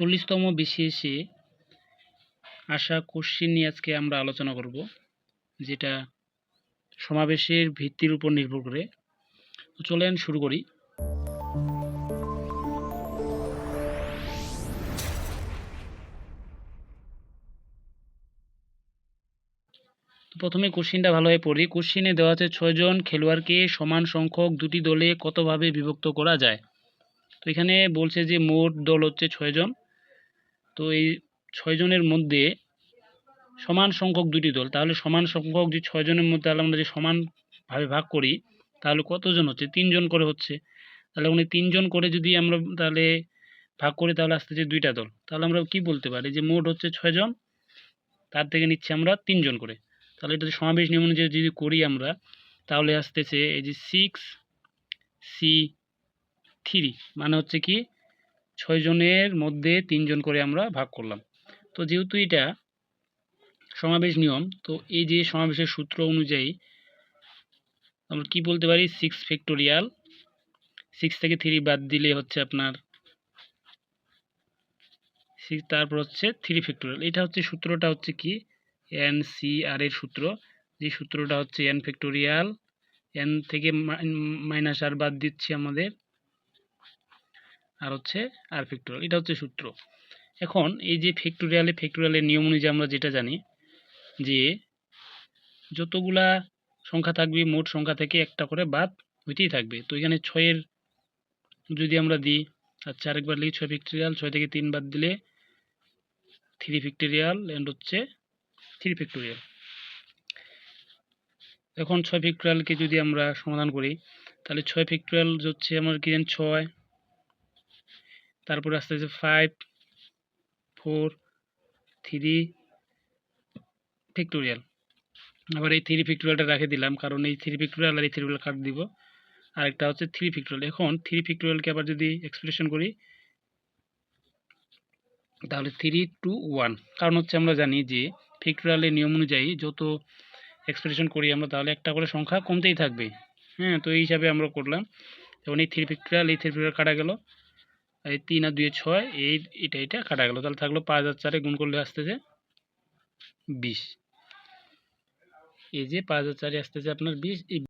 চল্লিশতম বিশেষে আসা কোশ্চিন নিয়ে আজকে আমরা আলোচনা করব, যেটা সমাবেশের ভিত্তির উপর নির্ভর করে। তো চলেন শুরু করি। প্রথমে কোশ্চিনটা ভালোভাবে পড়ি। কোশ্চিনে দেওয়া আছে ছয়জন খেলোয়াড়কে সমান সংখ্যক দুটি দলে কতভাবে বিভক্ত করা যায়? তো এখানে বলছে যে মোট দল হচ্ছে ছয়জন তো এই ছয়জনের মধ্যে সমান সংখ্যক দুটি দল, তাহলে সমান সংখ্যক যে ছয়জনের মধ্যে তাহলে আমরা যে সমানভাবে ভাগ করি, তাহলে কতজন হচ্ছে? তিনজন করে হচ্ছে। তাহলে উনি তিনজন করে যদি আমরা তাহলে ভাগ করি, তাহলে আসতেছে দুইটা দল, তাহলে আমরা কি বলতে পারি? যে মোট হচ্ছে ছয়জন তার থেকে নিচ্ছি আমরা তিনজন করে। তাহলে এটা সমাবেশ নিয়ম অনুযায়ী যদি করি আমরা, তাহলে আসতেছে এই যে সিক্স সি থ্রি মানে হচ্ছে কি? ছয়জনের মধ্যে তিনজন করে আমরা ভাগ করলাম। তো যেহেতু এটা সমাবেশ নিয়ম, তো এই যে সমাবেশের সূত্র অনুযায়ী আমরা কি বলতে পারি? সিক্স ফ্যাক্টোরিয়াল সিক্স থেকে থ্রি বাদ দিলে হচ্ছে আপনার তারপর হচ্ছে থ্রি ফ্যাক্টোরিয়াল এটা হচ্ছে সূত্রটা হচ্ছে কি? এন সি আর এর সূত্র। যে সূত্রটা হচ্ছে এন ফ্যাক্টোরিয়াল এন থেকে মাইনাস আর বাদ দিচ্ছি আমাদের। আর হচ্ছে আর ফ্যাক্টোরিয়াল। এটা হচ্ছে সূত্র। এখন এই যে ফ্যাক্টোরিয়ালে, ফ্যাক্টোরিয়ালের নিয়ম অনুযায়ী আমরা যেটা জানি যে যতগুলা সংখ্যা থাকবে, মোট সংখ্যা থেকে একটা করে বাদ হইতেই থাকবে। তো এখানে ছয়ের যদি আমরা দিই আচ্ছা আরেকবার লিখি, ছয় ফ্যাক্টোরিয়াল, ছয় থেকে তিন বাদ দিলে থ্রি ফ্যাক্টোরিয়াল অ্যান্ড হচ্ছে থ্রি ফ্যাক্টোরিয়াল। এখন ছয় ফ্যাক্টোরিয়ালকে যদি আমরা সমাধান করি, তাহলে ছয় ফ্যাক্টোরিয়াল হচ্ছে আমার কি জানি ছয় তারপরে আসতে আসতে ফাইভ ফোর থ্রি ফ্যাক্টোরিয়াল আবার এই থ্রি ফ্যাক্টোরিয়ালটা রেখে দিলাম, কারণ এই থ্রি ফ্যাক্টোরিয়াল আর এই থ্রি কাট দিব। আরেকটা হচ্ছে থ্রি ফ্যাক্টোরিয়াল এখন থ্রি ফ্যাক্টোরিয়ালকে আবার যদি এক্সপ্রেশন করি, তাহলে থ্রি টু ওয়ান কারণ হচ্ছে আমরা জানি যে ফ্যাক্টোরিয়ালের নিয়ম অনুযায়ী যত এক্সপ্রেশন করি আমরা, তাহলে একটা করে সংখ্যা কমতেই থাকবে। হ্যাঁ তো এই হিসাবে আমরা করলাম। যেমন এই থ্রি ফ্যাক্টোরিয়াল এই থ্রি ফ্যাক্টোরিয়াল কাটা গেল। এই তিন আর দুয়ে ছয়, এই, এটা এটা কাটা গেল। তাহলে থাকল পাঁচ আর চারে গুণ করলে আসতেছে বিশ। এই যে পাঁচ হাজার চারে আসতেছে আপনার বিশ, এই